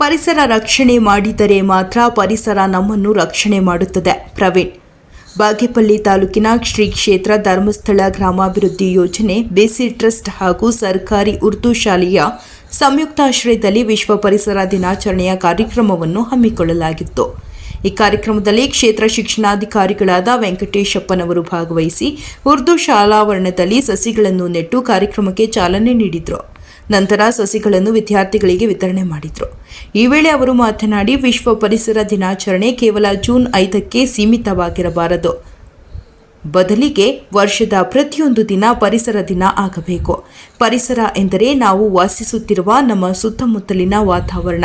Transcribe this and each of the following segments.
ಪರಿಸರ ರಕ್ಷಣೆ ಮಾಡಿದರೆ ಮಾತ್ರ ಪರಿಸರ ನಮ್ಮನ್ನು ರಕ್ಷಣೆ ಮಾಡುತ್ತದೆ. ಪ್ರವೀಣ್, ಬಾಗೇಪಲ್ಲಿ ತಾಲೂಕಿನ ಶ್ರೀ ಕ್ಷೇತ್ರ ಧರ್ಮಸ್ಥಳ ಗ್ರಾಮಾಭಿವೃದ್ಧಿ ಯೋಜನೆ, ಬೇಸಿ ಟ್ರಸ್ಟ್ ಹಾಗೂ ಸರ್ಕಾರಿ ಉರ್ದು ಶಾಲೆಯ ಸಂಯುಕ್ತಾಶ್ರಯದಲ್ಲಿ ವಿಶ್ವ ಪರಿಸರ ದಿನಾಚರಣೆಯ ಕಾರ್ಯಕ್ರಮವನ್ನು ಹಮ್ಮಿಕೊಳ್ಳಲಾಗಿತ್ತು. ಈ ಕಾರ್ಯಕ್ರಮದಲ್ಲಿ ಕ್ಷೇತ್ರ ಶಿಕ್ಷಣಾಧಿಕಾರಿಗಳಾದ ವೆಂಕಟೇಶಪ್ಪನವರು ಭಾಗವಹಿಸಿ ಉರ್ದು ಶಾಲಾವರಣದಲ್ಲಿ ಸಸಿಗಳನ್ನು ನೆಟ್ಟು ಕಾರ್ಯಕ್ರಮಕ್ಕೆ ಚಾಲನೆ ನೀಡಿದರು. ನಂತರ ಸಸಿಗಳನ್ನು ವಿದ್ಯಾರ್ಥಿಗಳಿಗೆ ವಿತರಣೆ ಮಾಡಿದರು. ಈ ವೇಳೆ ಅವರು ಮಾತನಾಡಿ, ವಿಶ್ವ ಪರಿಸರ ದಿನಾಚರಣೆ ಕೇವಲ ಜೂನ್ ಐದಕ್ಕೆ ಸೀಮಿತವಾಗಿರಬಾರದು. ಬದಲಿಗೆ ವರ್ಷದ ಪ್ರತಿಯೊಂದು ದಿನ ಪರಿಸರ ದಿನ ಆಗಬೇಕು. ಪರಿಸರ ಎಂದರೆ ನಾವು ವಾಸಿಸುತ್ತಿರುವ ನಮ್ಮ ಸುತ್ತಮುತ್ತಲಿನ ವಾತಾವರಣ.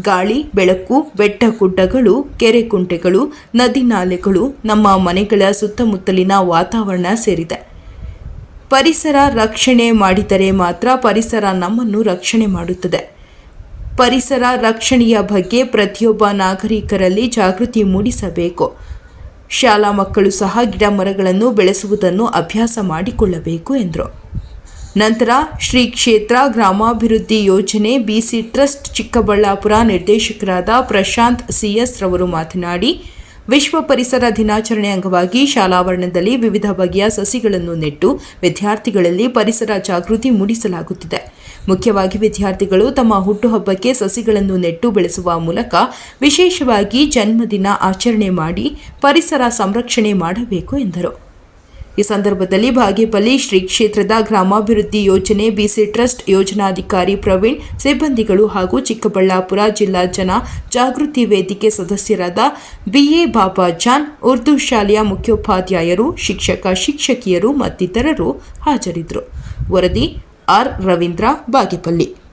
ಗಾಳಿ, ಬೆಳಕು ಬೆಟ್ಟ ಗುಡ್ಡಗಳು ಕೆರೆ ಕುಂಟೆಗಳು ನದಿ ನಾಲೆಗಳು ನಮ್ಮ ಮನೆಗಳ ಸುತ್ತಮುತ್ತಲಿನ ವಾತಾವರಣ ಸೇರಿದೆ. ಪರಿಸರ ರಕ್ಷಣೆ ಮಾಡಿದರೆ ಮಾತ್ರ ಪರಿಸರ ನಮ್ಮನ್ನು ರಕ್ಷಣೆ ಮಾಡುತ್ತದೆ. ಪರಿಸರ ರಕ್ಷಣೆಯ ಬಗ್ಗೆ ಪ್ರತಿಯೊಬ್ಬ ನಾಗರಿಕರಲ್ಲಿ ಜಾಗೃತಿ ಮೂಡಿಸಬೇಕು. ಶಾಲಾ ಮಕ್ಕಳು ಸಹ ಗಿಡ ಮರಗಳನ್ನು ಬೆಳೆಸುವುದನ್ನು ಅಭ್ಯಾಸ ಮಾಡಿಕೊಳ್ಳಬೇಕು ಎಂದರು. ನಂತರ ಶ್ರೀ ಕ್ಷೇತ್ರ ಗ್ರಾಮಾಭಿವೃದ್ಧಿ ಯೋಜನೆ ಬಿಸಿ ಟ್ರಸ್ಟ್ ಚಿಕ್ಕಬಳ್ಳಾಪುರ ನಿರ್ದೇಶಕರಾದ ಪ್ರಶಾಂತ್ ಸಿಎಸ್ ರವರು ಮಾತನಾಡಿ ವಿಶ್ವ ಪರಿಸರ ದಿನಾಚರಣೆ ಅಂಗವಾಗಿ ಶಾಲಾವರಣದಲ್ಲಿ ವಿವಿಧ ಬಗೆಯ ಸಸಿಗಳನ್ನು ನೆಟ್ಟು ವಿದ್ಯಾರ್ಥಿಗಳಲ್ಲಿ ಪರಿಸರ ಜಾಗೃತಿ ಮೂಡಿಸಲಾಗುತ್ತಿದೆ. ಮುಖ್ಯವಾಗಿ ವಿದ್ಯಾರ್ಥಿಗಳು ತಮ್ಮ ಹುಟ್ಟುಹಬ್ಬಕ್ಕೆ ಸಸಿಗಳನ್ನು ನೆಟ್ಟು ಬೆಳೆಸುವ ಮೂಲಕ ವಿಶೇಷವಾಗಿ ಜನ್ಮದಿನ ಆಚರಣೆ ಮಾಡಿ ಪರಿಸರ ಸಂರಕ್ಷಣೆ ಮಾಡಬೇಕು ಎಂದರು. ಈ ಸಂದರ್ಭದಲ್ಲಿ ಭಾಗೇಪಲ್ಲಿ ಶ್ರೀ ಕ್ಷೇತ್ರದ ಗ್ರಾಮಾಭಿವೃದ್ಧಿ ಯೋಜನೆ ಬಿಸಿ ಟ್ರಸ್ಟ್ ಯೋಜನಾಧಿಕಾರಿ ಪ್ರವೀಣ್, ಸಿಬ್ಬಂದಿಗಳು ಹಾಗೂ ಚಿಕ್ಕಬಳ್ಳಾಪುರ ಜಿಲ್ಲಾ ಜನ ಜಾಗೃತಿ ವೇದಿಕೆ ಸದಸ್ಯರಾದ ಬಿಎ ಬಾಬಾ ಜಾನ್ ಉರ್ದು ಶಾಲೆಯ ಮುಖ್ಯೋಪಾಧ್ಯಾಯರು, ಶಿಕ್ಷಕ, ಶಿಕ್ಷಕಿಯರು ಮತ್ತಿತರರು ಹಾಜರಿದ್ದರು. ವರದಿ ಆರ್ ರವೀಂದ್ರ ಬಾಗೇಪಲ್ಲಿ.